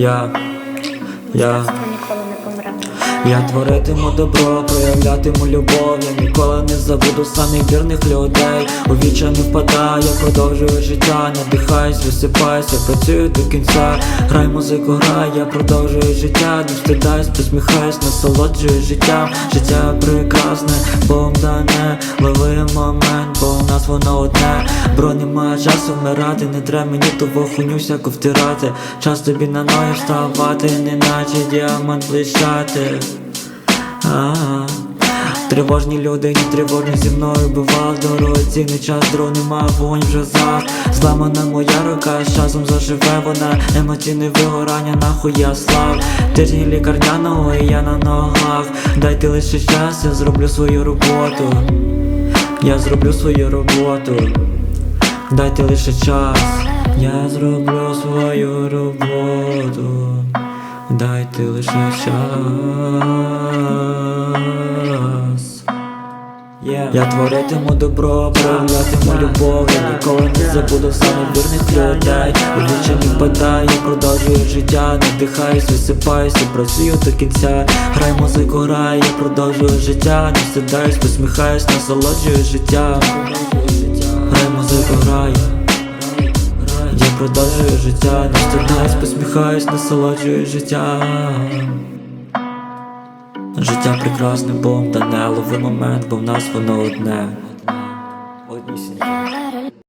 Я, я, ніколи не помре. я творитиму добро, проявлятиму любов. Я ніколи не забуду самих вірних людей. У віча не впадаю, я продовжую життя, надихаюсь, висипаюсь, я працюю до кінця. Грай музику, грай, я продовжую життя, не встидаюсь, посміхаюсь, насолоджую життям. Життя прекрасне, Богом дане, лови момент, нас воно одне. Бро, немає часу вмирати, не треба мені того хуйню всяку втирати. Час тобі на ноги вставати, неначе діамант блищати. А-а. Тривожні люди, не тривожні зі мною бував дорогоцінний час, дров нема, вогонь вже зав Зламана моя рука, з часом заживе вона Емоційне вигорання, нахуй я слав Тижні лікарняного і я на ногах Дайте лише час, я зроблю свою роботу Я зроблю свою роботу. Дайте лише час, я зроблю свою роботу. Дайте лише час. Я творитиму добро, проявлятиму любов, я ніколи не забуду саме вірних людей. У вічі не впадаю, я продовжую життя, надихаюсь, висипаюсь і працюю до кінця. Грай музику, грай, я продовжую життя, не стидаюсь, посміхаюсь, насолоджую життя. Грай музику, грай. Я продовжую життя, не стидаюсь, посміхаюсь, насолоджую життя. Життя прекрасне, бом лови момент, бо в нас воно одне. Однісіньке.